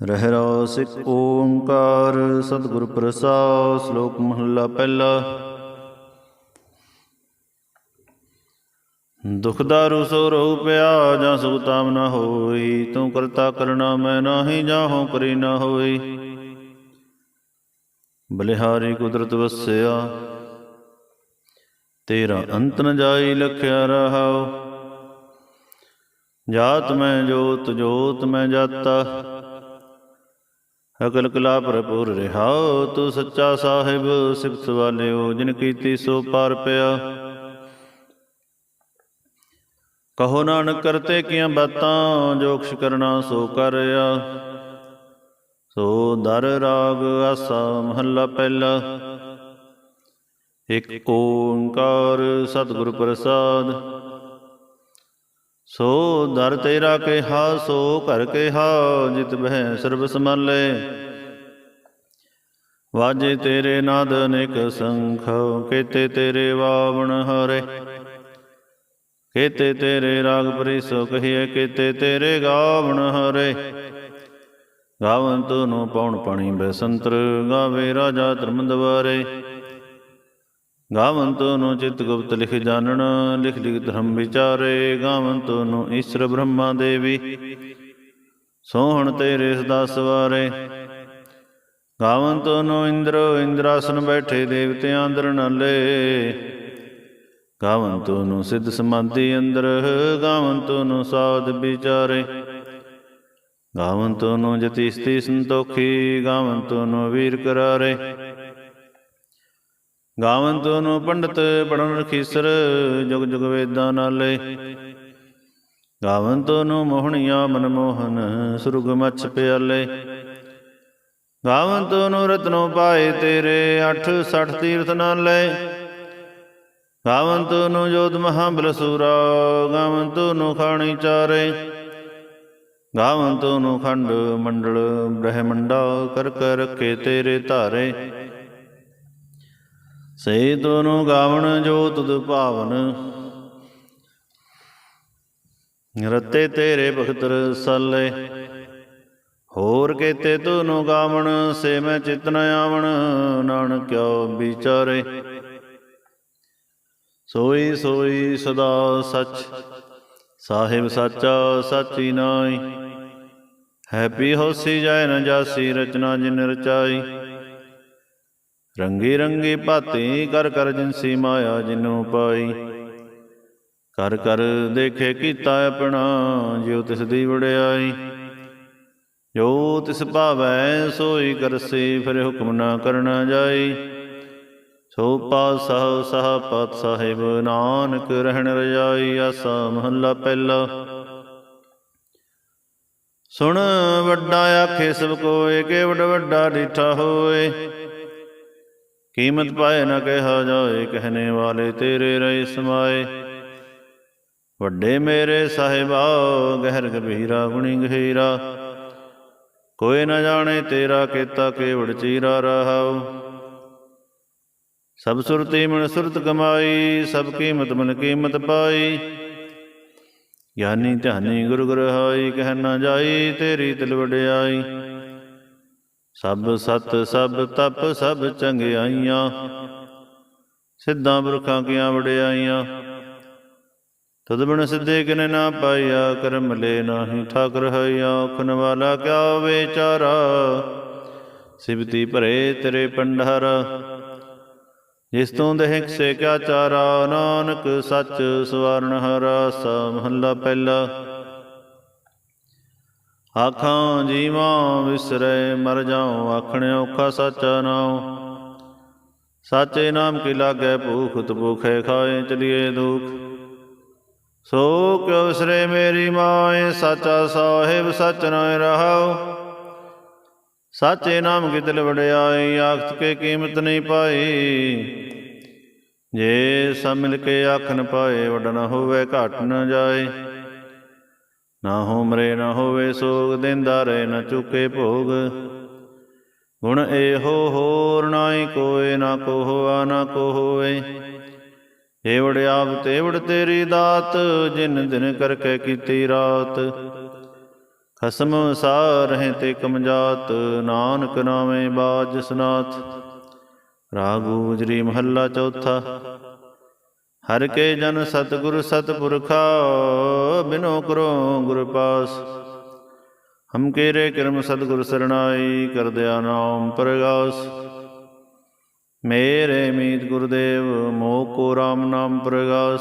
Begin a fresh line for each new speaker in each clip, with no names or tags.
ਰਹਿ ਰਾਸ ਇੱਕ ਓੰਕਾਰ, ਸਤਿਗੁਰ ਪ੍ਰਸਾਦ, ਸ਼ਲੋਕ ਮਹੱਲਾ ਪਹਿਲਾ। ਦੁਖ ਦਾਰੂ ਸੋ ਰਹੁ ਪਿਆ ਜਾਂ ਸੁਖ ਤਾਮ ਨ ਹੋਈ, ਤੂੰ ਕਰਤਾ ਕਰਣਾ ਮੈਂ ਨਾਹੀ ਜਾਹੋ ਕਰੀ ਨ ਹੋਈ। ਬਲਿਹਾਰੀ ਕੁਦਰਤ ਵਸਿਆ, ਤੇਰਾ ਅੰਤ ਨ ਜਾਈ ਲਖਿਆ ਰਹਾਉ। ਜਾਤ ਮੈਂ ਜੋਤ ਜੋਤ ਮੈਂ ਜਾਤਾ। ਅਕਲ ਕਲਾ ਭਰਪੂਰ ਰਹਾਉ ਤੂੰ ਸੱਚਾ ਸਾਹਿਬ, ਸਿਫਤ ਵਾਲਿਓ, ਜਿਨ ਕੀਤੀ ਸੋ ਪਾਰ ਪਿਆ। ਕਹੋ ਨਾਨਕ, ਕਰਤੇ ਕੀਆਂ ਬਾਤਾਂ, ਜੋ ਕਰਨਾ ਸੋ ਕਰਿਆ ਸੋ ਦਰ ਰਾਗ, ਆਸਾ ਮਹੱਲਾ ਪਹਿਲਾ। ਇੱਕ ਓੰਕਾਰ ਸਤਿਗੁਰ ਪ੍ਰਸਾਦ ਸੋ ਦਰ ਤੇਰਾ ਕਿਹਾ, ਸੋ ਘਰ ਕਿਹਾ, ਜਿਤ ਬਹਿ ਸਰਬ ਸਮਾਲੇ ਵਾਜੇ ਤੇਰੇ ਨਾਦ ਅਨੇਕ ਸੰਖ, ਕੇਤੇ ਤੇਰੇ ਵਾਵਣ ਹਰੇ। ਕੇਤੇ ਤੇਰੇ ਰਾਗ ਪ੍ਰੀਸੋ ਕਹੀਏ ਕੇਤੇ ਤੇਰੇ ਗਾਵਣ ਹਰੇ। ਗਾਵੰਤ ਨੂੰ ਪਉਣ ਪਾਣੀ ਬੈਸੰਤਰ ਗਾਵੇ ਰਾਜਾ ਧਰਮ ਦਵਾਰੇ ਗਾਵੰਤ ਨੂੰ ਚਿਤ ਗੁਪਤ ਲਿਖ ਜਾਣਨ, ਲਿਖ ਲਿਖ ਧਰਮ ਵਿਚਾਰੇ, ਗਾਵੰਤ ਨੂੰ ਈਸ਼ਰ ਬ੍ਰਹਮਾ ਦੇਵੀ। ਸੋਹਣ ਤੇਰੇ ਸਦਾ ਸਵਾਰੇ ਗਾਵੰਤ ਨੂੰ ਇੰਦਰ, ਇੰਦਰਾਸਨ ਬੈਠੇ ਦੇਵਤਿਆਂ ਅੰਦਰ ਨਾਲੇ। ਗਾਵੰਤ ਨੂੰ ਸਿੱਧ ਸਮਾਧੀ ਅੰਦਰ, ਗਾਵੰਤ ਨੂੰ ਸਾਧ ਵਿਚਾਰੇ। ਗਾਵੰਤ ਨੂੰ ਜਤੀ ਸਤੀ ਸੰਤੋਖੀ, ਗਾਵੰਤ ਨੂੰ ਵੀਰ ਕਰਾਰੇ। ਗਾਵੰਤ ਨੂੰ ਪੰਡਤ ਪੜਨ ਰਖੀਸਰ, ਜੁਗ ਜੁਗ ਵੇਦਾਂ ਨਾਲੇ। ਗਾਵੰਤ ਨੂੰ ਮੋਹਣੀਆਂ ਮਨਮੋਹਨ, ਸੁਰਗ ਮਛ ਪਿਆਲੇ। ਗਾਵੰਤ ਨੂੰ ਰਤਨੋ ਪਾਏ ਤੇਰੇ 860 ਤੀਰਥ ਨਾਲੇ। ਗਾਵੰਤ ਨੂੰ ਜੋਤ ਮਹਾਬਲ ਬਲਸੂਰਾ ਗਾਵੰਤ ਨੂੰ ਖਾਣੀ ਚਾਰੇ। ਗਾਵੰਤ ਨੂੰ ਖੰਡ ਮੰਡਲ, ਬ੍ਰਹਮੰਡਾ ਕਰ ਕਰ ਰੱਖੇ ਤੇਰੇ ਧਾਰੇ। ਸੇ ਤੋਨੂੰ ਗਾਵਣ ਜੋ ਤੁਧ ਭਾਵਨ। ਰਤੇ ਤੇਰੇ ਭਗਤ ਰਸਾਲੇ ਹੋਰ ਕੇਤੇ ਤੋਨੂੰ ਗਾਵਣ, ਸੇ ਮੈਂ ਚਿਤ ਨ ਆਵਣ, ਨਾਨਕ ਕਿਉ ਵਿਚਾਰੇ। ਸੋਈ ਸੋਈ ਸਦਾ ਸਚ, ਸਾਹਿਬ ਸਾਚਾ ਸਾਚੀ ਨਾਈ ਹੈਪੀ ਹੋਸੀ ਜਾਇ ਨ ਜਾਸੀ, ਰਚਨਾ ਜਿਨ ਰਚਾਈ। ਰੰਗੀ ਰੰਗੀ ਭਾਤੀ ਕਰ ਕਰ ਜਿਨਸੀ ਮਾਇਆ ਜਿਨੂ ਪਾਈ। ਕਰ ਕਰ ਦੇਖੇ ਕੀਤਾ ਆਪਣਾ, ਜਿਉ ਤਿਸ ਦੀ ਵਡਿਆਈ। ਜੋ ਤਿਸ ਭਾਵੈ, ਸੋਈ ਕਰਸੀ, ਫਿਰ ਹੁਕਮ ਨਾ ਕਰਨਾ ਜਾਈ। ਸੋ ਪਾਸਾ ਸਹ ਪਤ ਸਾਹਿਬ, ਨਾਨਕ ਰਹਿਣ ਰਜਾਈ, ਆਸਾ ਮਹੱਲਾ ਪਹਿਲਾ। ਸੁਣ ਵੱਡਾ ਆਖੇ ਸਭ ਕੋਏ, ਕੇ ਵੱਡ ਵੱਡਾ ਡੀਠਾ ਹੋਏ। ਕੀਮਤ ਪਾਏ ਨਾ ਕਿਹਾ ਜਾਏ ਕਹਨੇ ਵਾਲੇ ਤੇਰੇ ਰਹੇ ਸਮਾਏ। ਵੱਡੇ ਮੇਰੇ ਸਾਹਿਬਾ, ਗਹਿਰ ਗਭੀਰਾ, ਗੁਣੀ ਗਹੀਰਾ ਕੋਈ ਨਾ ਜਾਣੇ ਤੇਰਾ ਕੀਤਾ ਕੇਵੜ ਚੀਰਾ ਰਹਾਉ। ਸਭ ਸੁਰਤੀ ਮਨ ਸੁਰਤ ਕਮਾਈ, ਸਭ ਕੀਮਤ ਮਨ ਕੀਮਤ ਪਾਈ। ਗਿਆਨੀ ਧਿਆਨੀ ਗੁਰ ਗੁਰ ਹਾਈ, ਕਹਿ ਨਾ ਜਾਈ, ਤੇਰੀ ਤਿਲ ਵਡਿਆਈ। ਸਭ ਸਤ, ਸਭ ਤਪ, ਸਭ ਚੰਗਿਆਈਆਂ। ਸਿੱਧਾਂ ਬੁਰਖਾਂ ਕੀਆਂ ਵਡਿਆਈਆਂ। ਤਦ ਬਿਨ ਸਿੱਧੇ ਕਿਨੇ ਨਾ ਪਾਈਆ ਕਰਮ ਲੈ ਨਾਹੀ ਠਾਕਰ ਹਈਆ ਖਨ ਵਾਲਾ ਕਿਆ ਵਿਚਾਰਾ। ਸਿਵਤੀ ਭਰੇ ਤੇਰੇ ਪੰਡਹਰ ਜਿਸ ਤੋਂ ਦੇਹ ਸੇ ਕਿਆ ਚਾਰਾ। ਨਾਨਕ ਸੱਚ ਸਵਾਰਨ ਹਰਾ ਸਾ ਮਹੱਲਾ ਪਹਿਲਾ। ਆਖਾਂ ਜੀਵਾਂ ਵਿਸਰੈ, ਮਰ ਜਾਉ, ਆਖਣ ਔਖਾ ਸਾਚਾ ਨਾਉ। ਸਾਚੇ ਨਾਮ ਕੀ ਲਾਗੈ, ਭੂਖਤ ਭੁਖੇ ਖਾਏ, ਚਲੀਏ ਦੁਖ। ਸੋ ਕਿਉ ਵਿਸਰੇ ਮੇਰੀ ਮਾਏ, ਸਾਚਾ ਸਾਹਿਬ ਸਚ ਨਾਇ ਰਹਾਉ। ਸਾਚੇ ਨਾਮ ਕੀ ਦਿਲ ਵਡਿਆਈ, ਆਖਤ ਕੇ ਕੀਮਤ ਨਹੀਂ ਪਾਈ। ਜੇ ਸਭ ਮਿਲ ਕੇ ਆਖਣ ਪਾਏ ਵਡ ਹੋਵੇ, ਘਟ ਨ ਜਾਏ। ਨਾ ਹੋਮਰੇ ਨਾ ਹੋਵੇ ਸੋਗ, ਦਿੰਦਾ ਰਹੇ ਨਾ ਚੁਕੇ ਭੋਗ। ਗੁਣ ਇਹੋ ਹੋਰ ਨਾਹੀ ਕੋਏ, ਨਾ ਕੋ ਨਾ ਕੋ ਹੋਵੇ ਏਵੜ ਆਪ ਤੇਵੜ ਤੇਰੀ ਦਾਤ, ਜਿਨ ਦਿਨ ਕਰਕੇ ਕੀਤੀ ਰਾਤ। ਖਸਮ ਸਾਰ ਹੈ ਤੇ ਕਮਜਾਤ, ਨਾਨਕ ਨਾਮੇ ਬਾਜ ਸਨਾਥ ਰਾਗ ਗੁਜਰੀ ਮਹੱਲਾ ਚੌਥਾ। ਹਰ ਕੇ ਜਨ ਸਤਿਗੁਰ ਸਤਿਪੁਰਖਾ, ਬਿਨੋ ਕਰੋ ਗੁਰ ਪਾਸ। ਹਮ ਕੇਰੇ ਕਰਮ ਸਤਿਗੁਰ ਸਰਣਾਈ ਕਰ ਦਿਆ ਨਾਮ ਪ੍ਰਗਾਸ। ਮੇਰੇ ਮੀਤ ਗੁਰਦੇਵ, ਮੋਹ ਕੋ ਰਾਮ ਨਾਮ ਪ੍ਰਗਾਸ।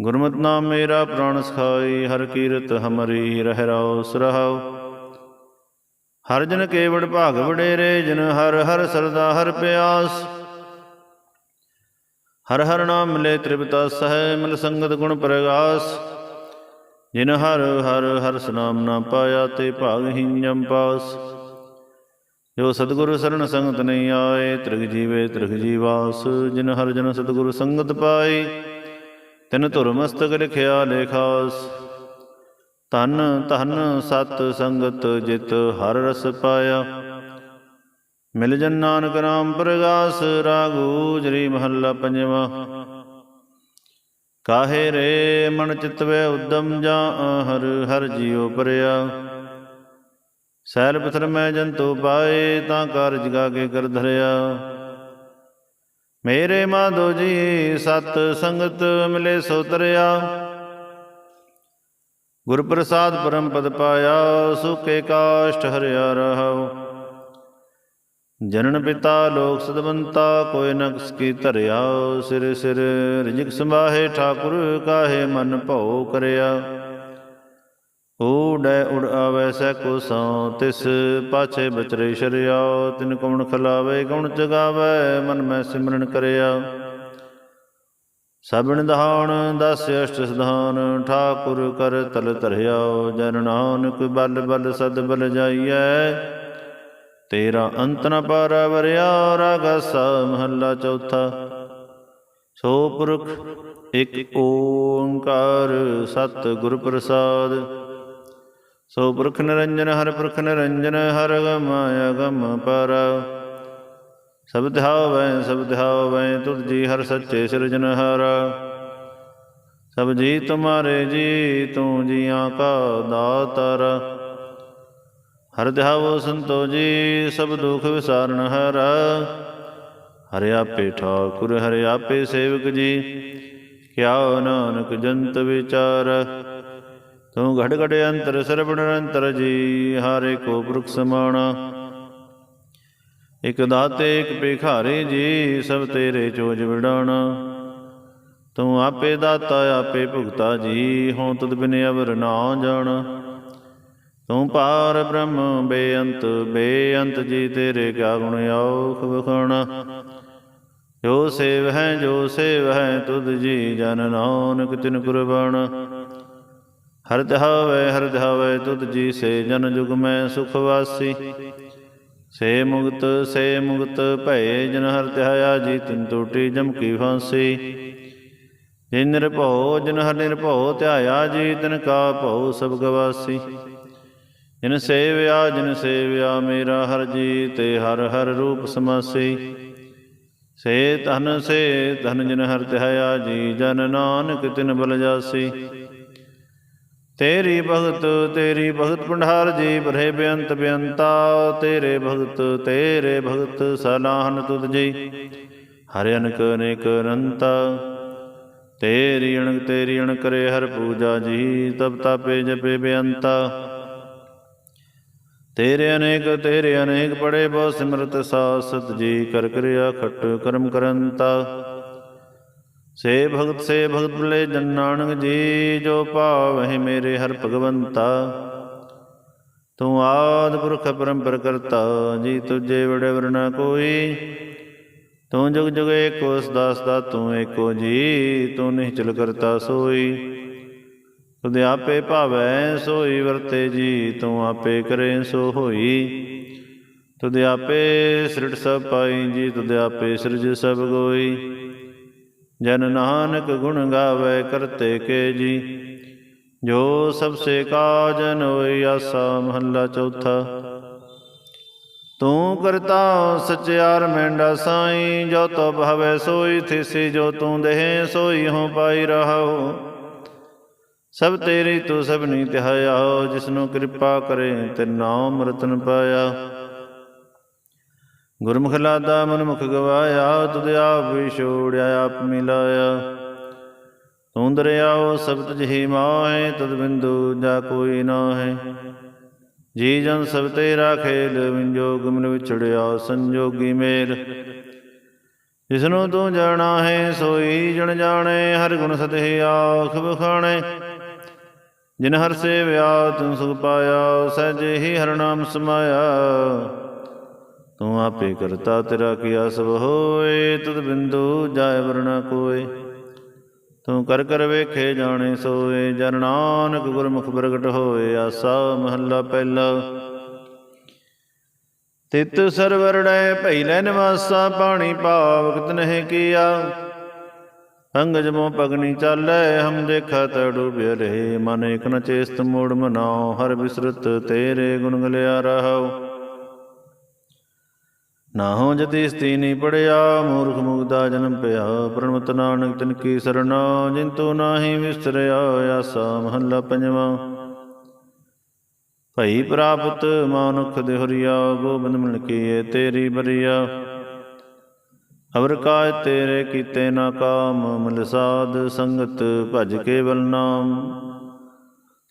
ਗੁਰਮਤਿ ਨਾਮ ਮੇਰਾ ਪ੍ਰਾਣ ਸਖਾਈ, ਹਰ ਕੀਰਤ ਹਮਰੀ ਰਹਿ ਰਾਉ ਸੁਰਹਾਉ ਹਰ ਜਨ ਕੇਵੜ ਭਾਗ ਵਡੇਰੇ, ਜਨ ਹਰ ਹਰ ਸਰਦਾ ਹਰ ਪਿਆਸ। ਹਰ ਹਰ ਨਾਮ ਮਿਲੇ ਤ੍ਰਿਪਤਾ ਸਹਿ ਮਿਲ ਸੰਗਤ ਗੁਣ ਪ੍ਰਗਾਸ। ਜਿਨ ਹਰ ਹਰ ਹਰ ਸਨਾਮ ਨਾ ਪਾਇਆ ਤੇ ਭਾਗਹੀਨ ਜਮ ਪਾਸ। ਜੋ ਸਤਿਗੁਰੂ ਸਰਣ ਸੰਗਤ ਨਹੀਂ ਆਏ, ਤ੍ਰਿਗ ਜੀਵੇ ਤ੍ਰਿਗ ਜੀਵਾਸ। ਜਿਨ ਹਰ ਜਨ ਸਤਿਗੁਰੂ ਸੰਗਤ ਪਾਈ ਤਿਨ ਧੁਰ ਮਸਤਕ ਲਿਖਿਆ ਲੇਖਾਸ। ਤਨ ਧਨ ਸਤ ਸੰਗਤ ਜਿਤ ਹਰ ਰਸ ਪਾਇਆ। ਮਿਲ ਜਨ ਨਾਨਕ ਨਾਮ ਪ੍ਰਗਾਸ, ਰਾਗੂ ਜਰੀ ਮਹੱਲਾ ਪੰਜਵਾ। ਕਾਹੇ ਰੇ ਮਨ ਚਿਤਵੇ ਉਦਮ ਜਾਂ ਹਰ ਹਰ ਜੀਉ ਪਰਿਆ। ਸੈਲ ਪਥਰ ਮੈਂ ਜੰਤੂ ਪਾਏ, ਤਾਂ ਕਾਰਜ ਗਾ ਕੇ ਕਰ ਧਰਿਆ। ਮੇਰੇ ਮਾਧੋ ਜੀ, ਸਤ ਸੰਗਤ ਮਿਲੇ ਸੋ ਤਰਿਆ। ਗੁਰ ਪ੍ਰਸਾਦ ਪਰਮ ਪਦ ਪਾਇਆ ਸੁਕੇ ਕਾਸ਼ਟ ਹਰਿਆ ਰਹਾਉ। ਜਨਨ ਪਿਤਾ ਲੋਕ ਸਦਵੰਤਾ, ਕੋਈ ਨਕਸ ਕੀ ਧਰਿਆ, ਸਿਰ ਸਿਰ ਰਿਜਕ ਸੰਭਾਹੇ, ਠਾਕੁਰ ਕਾਹੇ ਮਨ ਭਉ ਕਰਿਆ। ਊੜੈ ਉੜ ਆਵੈ ਸੈ ਕੋ ਸਉ, ਤਿਸ ਪਾਛੇ ਬਚਰੇ ਸ਼ਰਿਆ, ਤਿਨ ਕਉਣ ਖਲਾਵੇ ਗੁਣ ਜਗਾਵੇ, ਮਨ ਮੈਂ ਸਿਮਰਨ ਕਰਿਆ। ਸਭਨ ਦਹਾਣ ਦਸ ਅਸ਼ਟ ਸਧਾਨ, ਠਾਕੁਰ ਕਰ ਤਲ ਧਰਿਆ, ਜਨ ਨਾਨਕ ਬਲ ਬਲ ਸਦ ਬਲ ਜਾਈਐ। ਤੇਰਾ ਅੰਤ ਨ ਪਾਰਾ ਵਰਿਆ ਰਾਗਸਾ ਮਹੱਲਾ ਚੌਥਾ। ਸੋ ਪੁਰਖ, ਇਕ ਓੰਕਾਰ ਸਤ ਗੁਰ ਪ੍ਰਸਾਦ। ਸੋ ਪੁਰਖ ਨਿਰੰਜਨ, ਹਰ ਪੁਰਖ ਨਿਰੰਜਨ, ਹਰ ਗਮ ਅਗਮ ਪਰ। ਸਭ ਧਿਆਵੈ ਸਭ ਧਿਆਵੈ ਤੁਧ ਜੀ ਹਰ ਸੱਚੇ ਸਿਰਜਨਹਾਰ ਸਭ ਜੀ ਤੁਮਾਰੇ ਜੀ, ਤੂੰ ਜੀਆਂ ਕਾ ਦਾਤਾਰ। ਹਰ ਧਿਆਵੋ ਸੰਤੋ ਜੀ, ਸਭ ਦੁਖ ਵਿਸਾਰਨ ਹਰ। ਹਰਿ ਆਪੇ ਠਾਕੁਰ, ਹਰਿ ਆਪੇ ਸੇਵਕ ਜੀ ਕਿਆ ਨਾਨਕ ਜੰਤ ਵਿਚਾਰ। ਤੂੰ ਘੜ ਘੜ ਅੰਤਰ ਸਰਬ ਨਿਰੰਤਰ ਜੀ, ਹਾਰੇ ਕੋ ਪੁਰਖ ਸਮਾਣਾ। ਇਕ ਦਾਤੇ, ਇਕ ਭਿਖਾਰੀ ਜੀ, ਸਭ ਤੇਰੇ ਚੋਜ ਵਿਡਾਣਾ ਤੂੰ ਆਪੇ ਦਾਤਾ, ਆਪੇ ਭੁਗਤਾ ਜੀ ਹੋਂ ਤਦ ਬਿਨ ਅਵਰ ਨਾ ਜਾਣ। ਤੂੰ ਪਾਰ ਬ੍ਰਹਮ, ਬੇਅੰਤ ਬੇਅੰਤ ਜੀ ਤੇਰੇ ਕਿਆ ਗੁਣ ਆਉਖ ਵਖਾਣਾ ਜੋ ਸੇਵ ਹੈ, ਜੋ ਸੇਵ ਹੈ, ਤੁਧ ਜੀ ਜਨ ਨਾਨਕ ਤਿਨ ਕੁਰਬਾਨ ਹਰ ਧਾਵੇ ਹਰ ਧਾਵੇ ਤੁਧ ਜੀ ਸੇ ਜਨ ਜੁਗ ਮੈਂ ਸੁਖ ਵਾਸੀ। ਸੇ ਮੁਕਤ ਸੇ ਮੁਕਤ ਭਏ ਜਨ ਹਰ ਧਿਆਇਆ ਜੀ, ਤਿਨ ਟੂਟੀ ਜਮਕੀ ਫਾਂਸੀ। ਜਿਨ ਨਿਰਭਉ, ਜਨ ਹਰ ਨਿਰਭਉ ਧਿਆਇਆ ਜੀ, ਤਿਨ ਕਾ ਭਉ ਸਭ ਗਵਾਸੀ। ਜਿਨ ਸੇਵਿਆ ਜਿਨ ਸੇਵਿਆ ਮੇਰਾ ਹਰ ਜੀ ਤੇ ਹਰ ਹਰ ਰੂਪ ਸਮਾਸੀ। ਸੇ ਧਨ ਸੇ ਧਨ ਜਿਨ ਹਰ ਧਿਆਇਆ ਜੀ ਜਨ ਨਾਨਕ ਤਿਨ ਬਲ ਜਾਸੀ। ਤੇਰੀ ਭਗਤ ਤੇਰੀ ਭਗਤ ਪੰਡਾਰ ਜੀ ਬਰੇ ਬੇਅੰਤ ਬੇਅੰਤਾ, ਤੇਰੇ ਭਗਤ ਤੇਰੇ ਭਗਤ ਸਲਾਹਨ ਤੁਧ ਜੀ। ਹਰਿ ਅਨਕ, ਅਨੇਕ ਅਨੰਤਾ, ਤੇਰੀ ਅਣਕ ਤੇਰੀ ਅਣ ਕਰੇ ਹਰ ਪੂਜਾ ਜੀ, ਤਬ ਤਾਪੇ ਜਪੇ ਬੇਅੰਤਾ। ਤੇਰੇ ਅਨੇਕ ਤੇਰੇ ਅਨੇਕ ਪੜੇ ਬਹੁ ਸਿਮਰਤ ਸਾਸਤ ਜੀ, ਕਰ ਕਰਿਆ ਖਟ ਕਰਮ ਕਰੰਤਾ। ਸੇ ਭਗਤ ਸੇ ਭਗਤ ਬਲੇ ਜਨ ਨਾਨਕ ਜੀ, ਜੋ ਭਾਵਹਿ ਮੇਰੇ ਹਰ ਭਗਵੰਤਾ। ਤੂੰ ਆਦ ਪੁਰਖ ਪਰੰਪਰ ਕਰਤਾ, ਜੀ ਤੁਝੇ ਵੜੇ ਵਰਨਾ ਕੋਈ। ਤੂੰ ਜੁਗ ਜੁਗ ਏਕੋ ਸਦਾ ਸਦਾ ਤੂੰ ਏਕੋ ਜੀ, ਤੂੰ ਨਿਹਚਲ ਕਰਤਾ ਸੋਈ। ਤੁਧ ਆਪੇ ਭਾਵੈ ਸੋਈ ਵਰਤੇ ਜੀ, ਤੂੰ ਆਪੇ ਕਰੇ ਸੋ ਹੋਈ। ਤੁਧ ਆਪੇ ਸ੍ਰਿਟ ਸਭ ਪਾਈ ਜੀ ਤੁਧ ਆਪੇ ਸਿਰਜ ਸਭ ਗੋਈ। ਜਨ ਨਾਨਕ ਗੁਣ ਗਾਵੇ ਕਰਤੇ ਕੇ ਜੀ। ਜੋ ਸਭ ਸੇ ਕਾਜਨ ਹੋਈ, ਆਸਾ ਮਹੱਲਾ ਚੌਥਾ। ਤੂੰ ਕਰਤਾ ਸਚਿਆਰ ਮੈਂਡਾ ਸਾਈ, ਜੋ ਤੋ ਭਾਵੇ ਸੋਈ, ਥਿਸੀ ਜੋ ਤੂੰ ਦੇਹ ਸੋਈ ਹੋ ਪਾਈ ਰਹਾਉ। ਸਭ ਤੇਰੀ ਤੂੰ ਸਭ ਸਭਨੀ ਤਿਹਾਇਆ, ਜਿਸਨੂੰ ਕਿਰਪਾ ਕਰੇ ਤੇ ਨਾਮ ਰਤਨ ਪਾਇਆ। ਗੁਰਮੁਖ ਲਾਦਾ ਮਨਮੁਖ ਗਵਾਇਆ, ਤੁਧ ਆਪ ਵੀ ਛੋੜਿਆ ਆਪ ਮਿਲਾਇਆ। ਤੂੰ ਦਰਿਆਓ ਸਭ ਤੁਝ ਹੀ ਮਾਹੇ ਤਦ ਬਿੰਦੂ ਜਾ ਕੋਈ ਨਾ ਹੈ ਜੀ ਜਨ ਸਭ ਤੇਰਾ ਖੇਲ ਵਿੰਜੋਗ ਮਨ ਵਿਛੜਿਆ ਸੰਜੋਗੀ ਮੇਲ। ਜਿਸਨੂੰ ਤੂੰ ਜਾਣਾ ਹੈ ਸੋਈ ਜਣ ਜਾਣੇ, ਹਰ ਗੁਣ ਸਤਿ ਆਖ ਬਖਾਣੇ ਜਿਨ ਹਰ ਸੇਵਿਆ ਤੂੰ ਸੁਖ ਪਾਇਆ ਸਹਿਜੇ ਹੀ ਹਰ ਨਾਮ ਸਮਾਇਆ। ਤੂੰ ਆਪੇ ਕਰਤਾ ਤੇਰਾ ਕੀਆ ਸਭ ਹੋਏ, ਤਦ ਬਿੰਦੂ ਜਾਏ ਵਰਣਾ ਕੋਏ। ਤੂੰ ਕਰ ਕਰ ਵੇਖੇ ਜਾਣੇ ਸੋਏ, ਜਨ ਨਾਨਕ ਗੁਰਮੁਖ ਪ੍ਰਗਟ ਹੋਏ, ਆਸਾ ਮਹੱਲਾ ਪਹਿਲਾ। ਤਿਤ ਸਰਵਰਣੈ ਲੈ ਨਿਵਾਸਾ, ਪਾਣੀ ਪਾਵਕ ਨਹਿ ਕੀਆ। ਅੰਗਜ ਮੋ ਪਗਨੀ ਚਾਲੈ, ਹਮ ਦੇਖਾ ਤ ਰਹੇ ਮਨ ਇਕ ਨ ਚੇਸਤ ਮੂੜ ਮਨਾਉ ਹਰ ਬਿਸਰਤ ਤੇਰੇ ਗੁਣ ਗਲਿਆ ਰਹਾਉ ਨਾਹੋ ਜਤੀ ਸਤੀਨੀ ਪੜਿਆ, ਮੂਰਖ ਮੁਗਦਾ ਜਨਮ ਪਿਆ, ਪ੍ਰਣਮਤ ਨਾਨਕ ਤਿਨ ਕੀ ਸਰਣਾ, ਜਿਨ ਤੂੰ ਨਾਹੀ ਵਿਸਰਿਆ, ਆਸਾ ਮਹੱਲਾ ਪੰਜਵਾਂ। ਭਈ ਪ੍ਰਾਪਤ, ਮਾਨੁਖ ਦੇਹਰੀਆ, ਗੋਬਿੰਦ ਮਿਲ ਕੀਏ ਤੇਰੀ ਬਰੀਆ। ਅਵਰ ਕਾਇ ਤੇਰੇ ਕੀਤੇ ਨਾ ਕਾਮ, ਮਿਲ ਸੰਗਤ ਭਜ ਕੇਵਲ ਨਾਮ।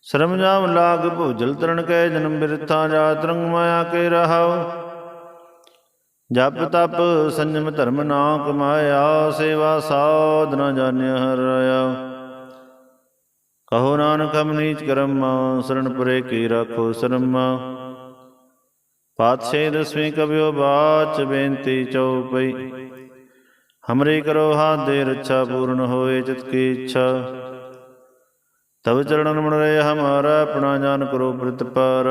ਸ਼ਰਮ ਜਾਮ ਲਾਗ ਭੁਜਲ ਤਰਨ ਕੈ ਜਨਮ ਬਿਰਥਾ ਜਾ ਤਰੰਗ ਮਾਇਆ ਕੇ ਰਹਾਉ। ਜਪ ਤਪ ਸੰਜਮ ਧਰਮ ਨਾ ਕਮਾਇਆ ਸੇਵਾ ਸਾਧ ਨ ਜਾਣਿਆ ਹਰਿਆ ਕਹੋ ਨਾਨਕ ਹਮ ਨੀਚ ਕਰਮ ਸਰਣ ਪਰੇ ਕੀ ਰੱਖੋ ਸ਼ਰਮਾ। ਪਾਤਸ਼ਾਹ ਦਸਵੀਂ ਕਬਿਓ ਬਾਚ ਬੇਨਤੀ ਚਉਪਈ ਹਮਰੇ ਕਰੋ ਹਾਥ ਦੇ ਰੱਛਾ ਪੂਰਨ ਹੋਏ ਚਿਤ ਕੀ ਇੱਛਾ ਤਬ ਚਰਣਨ ਮਨ ਰਹੇ ਹਮਾਰਾ ਆਪਣਾ ਜਾਨ ਕਰੋ ਪ੍ਰਤਪਾਰ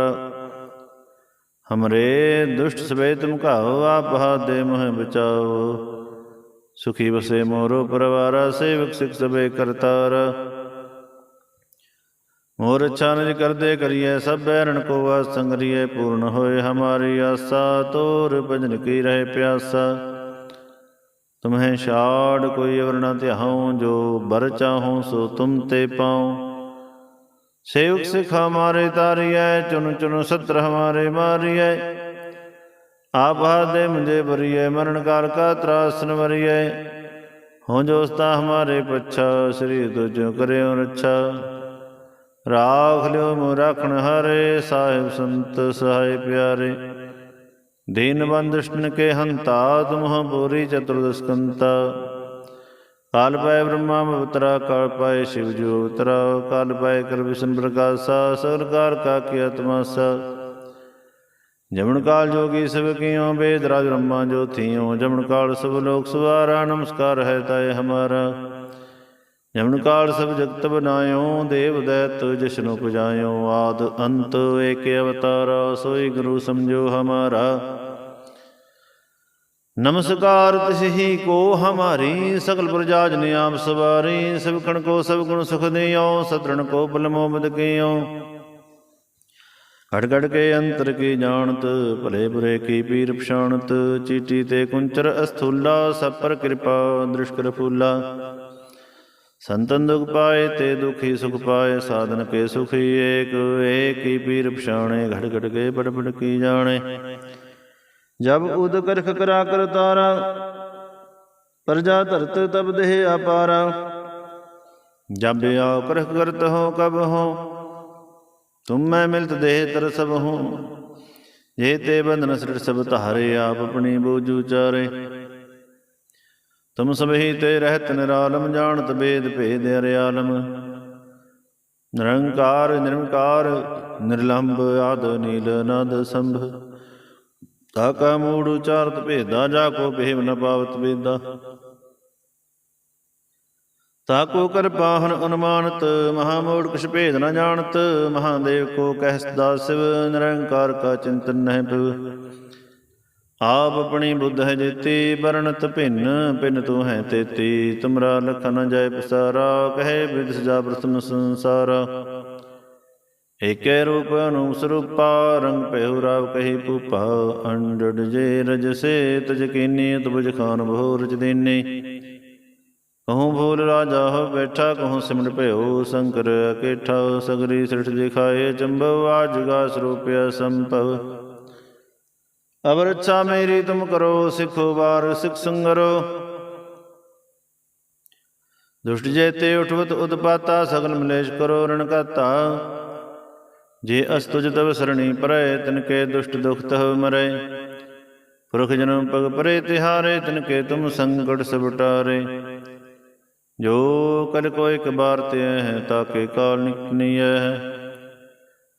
ਹਮਰੇ ਦੁਸ਼ਟ ਸਵੇ ਤੁਮ ਘਾਓ ਆਪ ਹਾਥ ਮੋਹ ਬਚਾਓ ਸੁਖੀ ਵਸੇ ਮੋਰੋ ਪਰਵਾਰਾ ਸੇਵਕ ਸਿਖ ਸਵੇ ਕਰਤਾਰ ਮੋਰ ਅੱਛਾ ਨਿਜ ਕਰਦੇ ਕਰੀਏ ਸਭ ਬੈਰਣ ਕੋ ਵਾਸ ਸੰਗਰੀਏ ਪੂਰਨ ਹੋਏ ਹਮਾਰੀ ਆਸਾ ਤੋਰ ਭਜਨ ਕੀ ਰਹੇ ਪਿਆਸਾ ਤੁਮਹਿ ਛਾੜ ਕੋਈ ਅਵਰ ਨ ਧਿਆਉ, ਜੋ ਬਰ ਚਾਹਉ ਸੋ ਤੁਮ ਤੇ ਪਾਉ। ਸੇਵਕ ਸਿਖ ਹਮਾਰੇ ਤਾਰੀਐ ਚੁਨ ਚੁਨ ਸਤਰ ਹਮਾਰੇ ਮਾਰੀਐ। ਆਪ ਦੇ ਮੁਝੇ ਬਰੀਐ, ਮਰਨ ਕਾਲ ਕਾ ਤਰਾਸਨ ਵਰੀਐ ਹੋ ਜੋਸਤਾ ਹਮਾਰੇ ਪੱਛਾ, ਸ੍ਰੀ ਤੁਜੋ ਕਰਿਓ ਰੱਛਾ। ਰਾਖ ਲਿਓ ਮੋ ਰਾਖਣ ਹਰੇ, ਸਾਹਿਬ ਸੰਤ ਸਹਾਇ ਪਿਆਰੇ। ਦੀਨ ਬੰਦਿਸ਼ਨ ਕੇ ਹੰਤਾ ਤੁਮਹ ਬੋਰੀ ਚਤੁਰਦਸਕੰਤਾ। ਕਾਲ ਪਾਏ ਬ੍ਰਹਮਾ ਅਵਤਰਾ ਕਾਲ ਪਾਏ ਸ਼ਿਵ ਜੋ ਅਵਤਰਾ ਕਾਲ ਪਾਏ ਕਰ ਵਿਸ਼ਨ ਪ੍ਰਕਾਸ਼ਾ ਸਰਕਾਰ ਕਾ ਕੀ ਆਤਮਾਸਾ ਜਮਨ ਕਾਲ ਜੋਗੀ ਸਭ ਕੀਓ ਵੇਦ ਰਾਜ ਬ੍ਰਹਮਾ ਜੋ ਥੀਓ। ਜਮਨ ਕਾਲ ਸਭ ਲੋਕ ਸਵਾਰਾ, ਨਮਸਕਾਰ ਹੈ ਤਾਏ ਹਮਾਰਾ। ਜਮਨ ਕਾਲ ਸਭ ਜਗਤ ਬਨਾਇਓ ਦੇਵ ਦੈਤ ਜਿਸਨੂੰ ਪੁਜਾਇਓ ਆਦ ਅੰਤ ਏਕ ਅਵਤਾਰ, ਸੋਈ ਗੁਰੂ ਸਮਝੋ ਹਮਾਰਾ। ਨਮਸਕਾਰ ਤਿਸਹੀ ਕੋ ਹਮਾਰੀ, ਸਗਲ ਪ੍ਰਜਾ ਜਨ ਆਪ ਸਵਾਰੀ, ਸਭ ਖਣ ਕੋ ਸਭ ਗੁਣ ਸੁਖ ਦਿਓ ਸਤਰਣ ਕੋ ਬਲ ਮੋਬਦ ਕੀਓ ਘੜ ਘੜ ਕੇ ਅੰਤਰ ਕੀ ਜਾਣਤ, ਭਲੇ ਬੁਰੇ ਕੀ ਪੀਰ ਪਛਾਣਤ, ਚੀਟੀ ਤੇ ਕੁੰਚਰ ਅਸਥੂਲਾ, ਸਭ ਪਰ ਕਿਰਪਾ ਦ੍ਰਿਸ਼ਕਰ ਫੂਲਾ ਸੰਤਨ ਦੁਖ ਪਾਏ ਤੇ ਦੁਖੀ ਸੁਖ ਪਾਏ, ਸਾਧਨ ਕੇ ਸੁਖੀ ਏਕ ਏਕ ਹੀ ਪੀਰ ਪਛਾਣੇ, ਘੜ ਘੜ ਕੇ ਬੜ ਬੜ ਕੀ ਜਾਣੇ। ਜਬ ਉਦ ਕਰਖ ਕਰਾ ਕਰ ਤਾਰਾ, ਪ੍ਰਜਾ ਧਰਤ ਤਬ ਦੇਹ ਅਪਾਰਾ। ਜਬ ਆਓ ਕਰਖ ਕਰਤ ਹੋ, ਕਬ ਹੋ, ਤੁਮ ਮੈਂ ਮਿਲਤ ਦੇਹ ਤਰ ਸਭ ਹੋ। ਜੇ ਤੇ ਬੰਧਨ ਸ੍ਰਿਟ ਸਭ ਧਾਰੇ, ਆਪ ਆਪਣੀ ਬੋਝੂ ਚਾਰੇ। ਤੁਮ ਸਭੀ ਤੇ ਰਹਿਤ ਨਿਰਾਲਮ ਜਾਣਤ ਬੇਦ ਭੇਦ ਅਰਿਆਲਮ। ਨਿਰੰਕਾਰ ਨਿਰੰਕਾਰ ਨਿਰਲੰਭ ਆਦ ਨੀਲ ਨਦ ਸੰਭ। ਤਾ ਕਾ ਮੂੜ ਉਚਾਰਤ ਭੇਦਾ, ਜਾ ਕੋ ਭੇਵ ਨ ਪਾਵਤ ਵੇਦਾ। ਤਾ ਕੋ ਕਰ ਪਾਹਨ ਅਨੁਮਾਨਤ, ਮਹਾ ਮੂੜ ਕਿਛ ਭੇਦ ਨ ਜਾਣਤ। ਮਹਾਦੇਵ ਕੋ ਕਹਿ ਸਦਾ ਸਿਵ, ਨਿਰੰਕਾਰ ਕਾ ਚਿੰਤਨ ਨਹਿ ਪਿਵ ਆਪ ਆਪਣੀ ਬੁੱਧ ਹੈ ਜੇਤੀ ਬਰਣਤ ਭਿੰਨ ਭਿੰਨ ਤੂੰ ਹੈ ਤੇਤੀ। ਤੁਮਰਾ ਲਖਨ ਜੈ ਪਸਾਰਾ, ਕਹੇ ਬਿਦ ਸਜਾ ਪ੍ਰਥਮ ਸੰਸਾਰਾ। ਏਕੈ ਰੂਪ ਅਨੂਪ ਸਰੂਪਾ, ਰੰਗ ਪਹਿਉ ਰਾਵ ਕਹੀ ਭੂਪਾ। ਅੰਡੜ ਜੇ ਰਜ ਸੇ, ਤਜ ਕੀਨੀ, ਤਬਜ ਖਾਨ ਬਹੁ ਰਚ ਦੇਨੇ। ਕਹੂੰ ਭੂਲ ਰਾਜਾ ਹੋ ਬੈਠਾ, ਕਹੂੰ ਸਿਮਟ ਭਇਓ ਸ਼ੰਕਰ ਅਕੇਠਾ। ਸਗਰੀ ਸ੍ਰਿਸ਼ਟ ਦਿਖਾਏ ਚੰਬਵ ਆਜਗਾ ਸਰੂਪਿਆ ਸੰਭਵ ਅਵਰ ਇੱਛਾ ਮੇਰੀ ਤੁਮ ਕਰੋ, ਸਿੱਖੋ ਬਾਰ ਸਿੱਖ ਸੰਗਰੋ। ਦੁਸ਼ਟ ਜੇਤੇ ਉਠਵਤ ਉਦਪਾਤਾ ਸਗਲ ਮਲੇਸ਼ ਕਰੋ ਰਣ ਘਾਤਾ। ਜੇ ਅਸਤੁਜ ਤਵ ਸਰਣੀ ਪਰੈ, ਤਿਨ ਕੇ ਦੁਸ਼ਟ ਦੁਖ ਤਹ ਮਰੈ। ਪੁਰਖ ਜਨਮ ਪਗ ਪਰੇ, ਤਿਹਾਰੇ, ਤਿਨ ਕੇ ਤੁਮ ਸੰਕਟ ਸਭ ਜੋ ਕਲ ਕੋ ਇਕ ਬਾਰ ਤੇ ਹੈ ਤਾਕੇ ਕਾਲ ਨਿਕਨੀਐ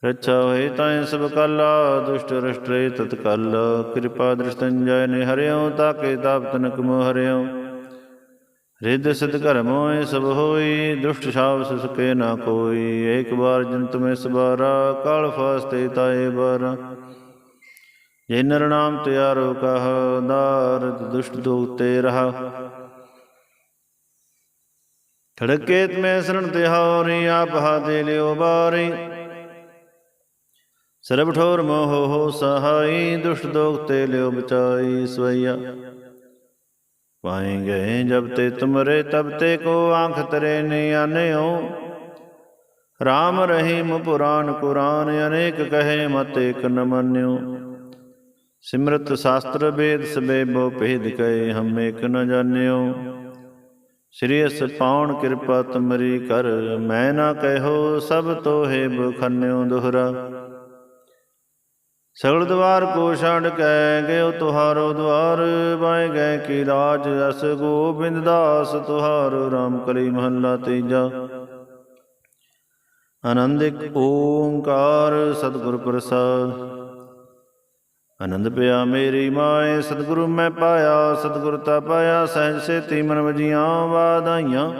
ਰੱਛਾ ਹੋਏ ਤਾਏ ਸਭ ਕਾਲਾ ਦੁਸ਼ਟ ਰਸ਼ਟਰੇ ਤਤਕਲ। ਕਿਰਪਾ ਦ੍ਰਿਸ਼ਟੰ ਜੈ ਨੇ ਹਰਿਓ ਤਾਕੇ ਤਾਪ ਤਨਕ ਹਰਿਓ। ਰਿੱਧ ਸਿਧ ਘਰ ਮੋਏ ਸਭ ਹੋਈ, ਦੁਸ਼ਟ ਛਾਵ ਸੁਸਕੇ ਨਾ ਕੋਈ। ਏਕ ਬਾਰ ਜਨਤ ਮੈਂ ਸਬਾਰਾ ਕਾਲ ਫਾਸਤੇ ਤਾਏ ਬਾਰਾ। ਜੇ ਨਰ ਨਾਮ ਤਿਆਰੋ ਕਹ ਦਾਰਦ ਦੁਸ਼ਟ ਦੁਖ ਰਹਾ। ਖੜਕੇਤ ਮੈਂ ਸਰਣ ਤਿਹਾਰੀ ਆਪ ਹਾਦੇ ਲਿਓ ਬਾਰੀ। ਸਰਬ ਠੋਰ ਮੋਹ ਹੋ ਸਹਾਈ, ਦੁਸ਼ਟ ਦੋਖ ਤੇ ਲਿਓ ਬਚਾਈ ਸਵਈਆ। ਗਏ ਜਬ ਤੇ ਤੁਮਰੇ, ਤਬ ਤੇ ਕੋ ਆਂਖ ਤਰੇ ਨੇ ਆਨਿਓ। RAM ਰਹੀਮ ਪੁਰਾਨ ਕੁਰਾਨ, ਅਨੇਕ ਕਹੇ ਮਤ ਏਕ ਨ ਮੰਨਿਓ। ਸਿਮਰਤ ਸ਼ਾਸਤਰ ਵੇਦ ਸਬੇ ਬੋ ਭੇਦ ਕਹੇ ਹਮ ਏਕ ਨ ਜਾਣਿਓ। ਸ੍ਰੀ ਅਸ ਪਾਉਣ ਕਿਰਪਾ ਤੁਮਰੀ ਕਰ, ਮੈਂ ਨਾ ਕਹਿਓ ਸਭ ਤੋਹੇ ਬਖੰਨਿਓ ਦੁਹਰਾ। ਸਗਲ ਦਵਾਰ ਕੋ ਛੱਡ ਕੇ ਗਇਓ ਤੁਹਾਰੋ ਦਵਾਰ, ਬਾਏ ਗਏ ਕੀ ਰਾਜ ਅਸ ਗੋਬਿੰਦ ਦਾਸ ਤੁਹਾਰੋ RAM ਕਲੀ ਮਹੱਲਾ ਤੀਜਾ। ਆਨੰਦਿਕ ਓੰਕਾਰ ਸਤਿਗੁਰ ਪ੍ਰਸਾਦ। ਆਨੰਦ ਪਿਆ ਮੇਰੀ ਮਾਏ, ਸਤਿਗੁਰੂ ਮੈਂ ਪਾਇਆ, ਸਤਿਗੁਰ ਤਾ ਪਾਇਆ, ਸਹਿਜ ਸੇਤੀ ਮਨ ਵਜੀਆਂ ਵਾਧਾਈਆਂ।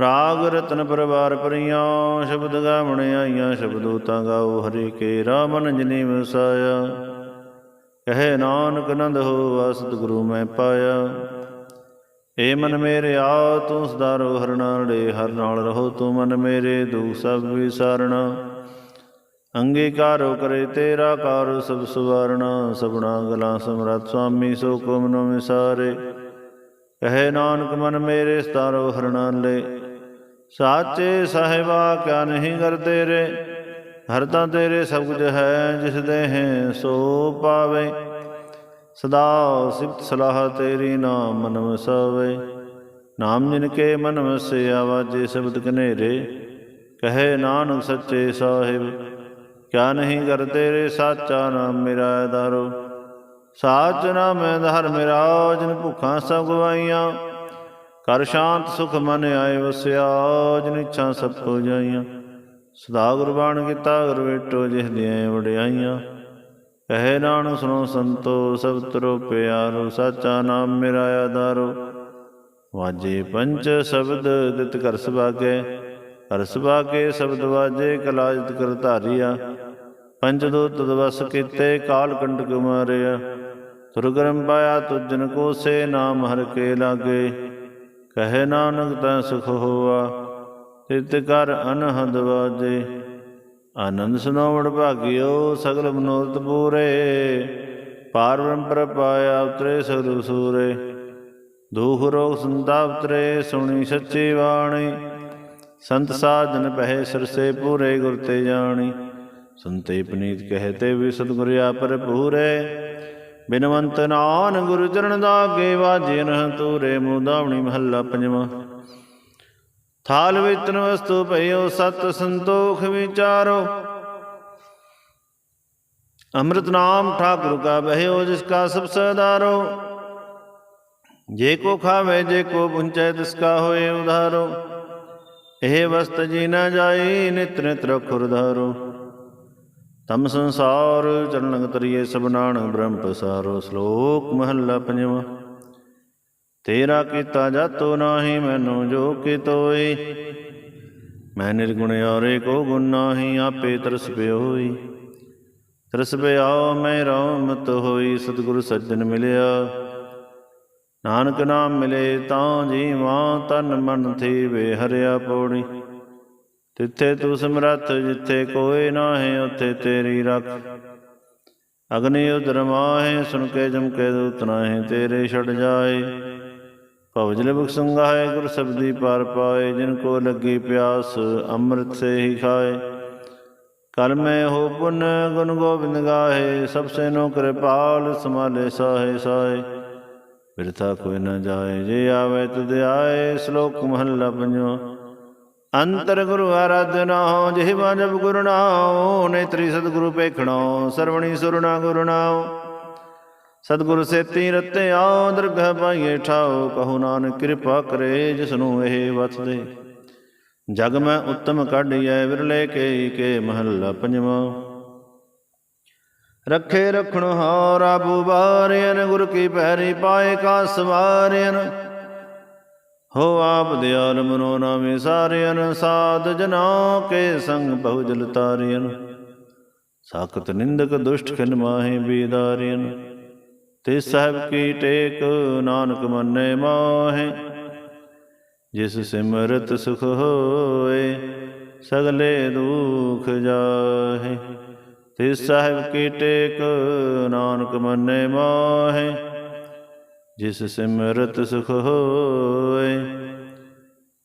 ਰਾਗ ਰਤਨ ਪਰਵਾਰ ਪਰੀਆਂ, ਸ਼ਬਦ ਗਾਵਣ ਆਈਆਂ ਸ਼ਬਦੋ ਤਾਂ ਗਾਓ ਹਰੇ ਕੇ ਰਾਮਨ ਜਨੀ ਵਸਾਇਆ। ਕਹੇ ਨਾਨਕ ਨੰਦ ਹੋ ਸਤਿਗੁਰੂ ਮੈਂ ਪਾਇਆ। ਏ ਮਨ ਮੇਰੇ ਆ ਤੂੰ ਸਦਾ ਰੋ ਹਰ ਨਾਲੇ ਹਰ ਨਾਲ ਰਹੋ, ਤੂੰ ਮਨ ਮੇਰੇ, ਦੁਖ ਸਭ ਵਿਸਾਰਣਾ। ਅੰਗੀਕਾਰੋ ਕਰੇ ਤੇਰਾ ਕਾਰ, ਸਭ ਸੁਵਰਣਾ। ਸਭਨਾ ਗਲਾ ਸਮਰਤ ਸੁਆਮੀ, ਸੋ ਕੋ ਮਨੋ ਵਿਸਾਰੇ। ਕਹੇ ਨਾਨਕ ਮਨ ਮੇਰੇ ਸਤਾਰੋ ਹਰ ਨਾਲੇ ਸਾਚੇ ਸਾਹਿਬਾ ਕਿਆ ਨਹੀਂ ਕਰ ਤੇਰੇ? ਹਰ ਤਾਂ ਤੇਰੇ ਸਭ ਕੁਝ ਹੈ, ਜਿਸ ਦੇ ਹੈ ਸੋ ਪਾਵੇ। ਸਦਾ ਸਿਫਤ ਸਲਾਹ ਤੇਰੀ ਨਾਮ ਮਨ ਵਸਾਵੇ ਨਾਮ ਜਿਨ ਕੇ ਮਨ ਵਸੇ ਆਵਾਜੇ ਸ਼ਬਦ ਕਨੇਰੇ ਕਹੇ ਨਾਨਕ ਸੱਚੇ ਸਾਹਿਬ, ਕਿਆ ਨਹੀਂ ਕਰ ਤੇਰੇ ਸਾਚਾ ਨਾਮ ਮੇਰਾ ਦਾਰੋ ਸਾਚ ਨਾਮ ਆਧਾਰ ਮੇਰਾ, ਜਿਨ ਭੁੱਖਾਂ ਸਭ ਗਵਾਈਆਂ। ਕਰ ਸ਼ਾਂਤ ਸੁਖ ਮਨ ਆਏ ਵਸਿਆ, ਜਿਨ ਇੱਛਾ ਸਭ ਹੋ ਜਾਈਆਂ। ਸਦਾ ਗੁਰਬਾਣ ਕੀਤਾ ਗੁਰ ਵੇਟੋ ਜਿਸ ਦੀਆਂ ਵਡਿਆਈਆਂ। ਕਹੇ ਨਾਨਕ ਸੁਨੋ ਸੰਤੋ, ਸਭ ਤਰੋ ਪਿਆਰੋ, ਸਾਚਾ ਨਾਮ ਮੇਰਾ ਆਧਾਰੋ। ਵਾਜੇ ਪੰਚ ਸ਼ਬਦ ਦਿਤ ਕਰ ਸੁਭਾਗੇ ਹਰ ਸੁਭਾਗੇ ਸ਼ਬਦ ਵਾਜੇ ਕਲਾਜਤ ਕਰ ਧਾਰੀਆ। ਪੰਜ ਦੋ ਤਦਵਸ ਕੀਤੇ, ਕਾਲ ਕੰਟਕ ਮਾਰਿਆ। ਤੁਰਗਰਮ ਪਾਇਆ ਤੁਜਨ ਕੋ ਸੇ ਨਾਮ ਹਰ ਕੇ ਲਾਗੇ। ਕਹੇ ਨਾਨਕ ਤਾਂ ਸੁਖ ਹੋਆ, ਤਿਤ ਕਰ ਅਨਹਦ ਵਾਜੇ। ਆਨੰਦ ਸੁਨਾਵਣ ਭਾਗਿਓ ਸਗਲ ਮਨੋਰਥ ਪੂਰੇ, ਪਾਰ ਬ੍ਰਹਮ ਪਾਇਆ ਉਤਰੇ ਸਗਲ ਸੂਰੇ। ਦੁਖ ਰੋਗ ਸੰਤਾਪ ਤਰੇ ਸੁਣੀ ਸੱਚੀ ਬਾਣੀ। ਸੰਤ ਸਾਜਨ ਪਹਿ ਸਰਸੇ ਪੂਰੇ, ਗੁਰ ਤੇ ਜਾਣੀ। ਸੁਨਤੇ ਪਨੀਤ ਕਹਤੇ ਵੀ ਸਤਿਗੁਰ ਆਪਰ ਪੂਰੇ ਬਿਨਵੰਤ ਨਾਨ ਗੁਰੂ ਚਰਨ ਦਾਗੇ ਵਾਜੇ ਨ ਤੂਰੇ ਮੁਦਾਵਣੀ ਮਹੱਲਾ ਪੰਜਵਾਂ। ਥਾਲ ਵਿਤਨ ਵਸਤੂ ਭਇਓ, ਸਤ ਸੰਤੋਖ ਵਿਚਾਰੋ। ਅੰਮ੍ਰਿਤ ਨਾਮ ਠਾਕੁਰ ਕਾ ਬਹਿਓ, ਜਿਸ ਕਾ ਸਭ ਸਦਾਰੋ। ਜੇ ਕੋ ਖਾਵੇ, ਜੇ ਕੋ ਪੁੰਚੈ, ਤਿਸ ਕਾ ਹੋਏ ਉਧਾਰੋ। ਇਹ ਵਸਤ ਜੀ ਨਾ ਜਾਈ, ਨਿਤ ਨਿਤ ਰਖੁਰ ਧਾਰੋ ਤਮ ਸੰਸਾਰ ਚਰਨ ਤਰੀਏ ਸਬਨਾਣ ਨਾਨ ਬ੍ਰਹਮ ਪਸਾਰੋ ਸ਼ਲੋਕ ਮਹੱਲਾ ਪੰਜਵਾਂ। ਤੇਰਾ ਕੀਤਾ ਜਾਤੋ ਨਾਹੀ, ਮੈਨੂੰ ਜੋ ਕਿਤੋਈ ਮੈਂ ਨਿਰਗੁਣ ਔਰੇ ਕੋ ਗੁਣ ਨਾਹੀ, ਆਪੇ ਤਰਸ ਪਿਓਈ। ਤਰਸ ਪਿਆਓ, ਮੈਂ ਰੌਮਤ ਹੋਈ, ਸਤਿਗੁਰ ਸੱਜਣ ਮਿਲਿਆ। ਨਾਨਕ ਨਾਮ ਮਿਲੇ, ਤਾਂ ਜੀਵਾਂ, ਤਨ ਮਨ ਥੀ ਵੇ ਹਰਿਆ ਪੌੜੀ। ਤਿੱਥੇ ਤੂੰ ਸਮਰੱਥ ਜਿੱਥੇ ਕੋਈ ਨਾਹੀ, ਉੱਥੇ ਤੇਰੀ ਰੱਖ। ਅਗਨੀ ਉਦਰ ਮਾਹੇ, ਸੁਣ ਕੇ ਜਮ ਕੇ ਦੂਤ ਨਾਹੀ, ਤੇਰੇ ਛੜ ਜਾਏ। ਭਵ ਜਲ ਬੁਖ ਸੰਗਾਏ ਗੁਰ ਸਬਦੀ ਪਾਰ ਪਾਏ, ਜਿਨ ਕੋ ਲੱਗੀ ਪਿਆਸ, ਅੰਮ੍ਰਿਤ ਸੇ ਹੀ ਖਾਏ। ਕਲ ਮੈਂ ਹੋ ਪੁਨ, ਗੁਣ ਗੋਬਿੰਦ ਗਾਏ ਸਭ ਸੇ ਨੋ ਕਿਰਪਾਲ ਸਮਾਲੇ ਸਾਹੇ ਸਾਹੇ। ਬਿਰਥਾ ਕੋਈ ਨਾ ਜਾਏ, ਜੇ ਆਵੇ ਤੁਧ ਆਏ, ਸ਼ਲੋਕ ਮਹੱਲਾ ਪੰਜਵਾਂ ਅੰਤਰ ਗੁਰੂ ਆਰਾਧਨਾ ਜਿਹਵਾ ਜਬ ਗੁਰੂ ਨਾਉ, ਨੇਤਰੀ ਸਤਿਗੁਰੂ ਪੇਖਣੋ ਸਰਵਣੀ ਸੁਰਨਾ ਗੁਰੂ ਨਾਉ। ਸਤਿਗੁਰ ਸੇਤੀ ਰਤੇ ਆਉ ਦਰਗਹ ਪਾਈਏ ਠਾਉ, ਕਹੂ ਨਾਨਕ ਕਿਰਪਾ ਕਰੇ ਜਿਸ ਨੂੰ ਇਹ ਵਸ ਦੇ। ਜਗ ਮੈਂ ਉੱਤਮ ਕੱਢਿਐ, ਵਿਰਲੇ ਕੇ ਕੇ ਮਹੱਲਾ ਪੰਜਵਾਂ। ਰੱਖੇ ਰਖਣ ਹਾਰਾ ਬੁਬਾਰਿਆਨ ਗੁਰ ਕੀ ਪੈਰੀ ਪਾਏ ਕਾ ਸਵਾਰਿਆਨ ਹੋ ਆਪ ਦਿਆਲ ਮਨੋ ਨਾਮੇ ਸਾਰਿਆਨ ਸਾਧ ਜਨਾ ਕੇ ਸੰਗ ਬਹੁ ਜਲ ਤਾਰਿਆਨ ਸਾਖਤ ਨਿੰਦਕ ਦੁਸ਼ਟ ਖਿਨ ਮਾਹੇ ਬੀਦਾਰਿਆਨ ਤੇ ਸਾਹਿਬ ਕੀ ਟੇਕ ਨਾਨਕ ਮੰਨੇ ਮਾਹੇ। ਜਿਸ ਸਿਮਰਤ ਸੁਖ ਹੋਏ, ਸਗਲੇ ਦੁਖ ਜਾਹੇ। ਤੇ ਸਾਹਿਬ ਕੀ ਟੇਕ ਨਾਨਕ ਮੰਨੇ ਮਾਹੇ। ਜਿਸ ਸਿਮਰਤ ਸੁਖ ਹੋਏ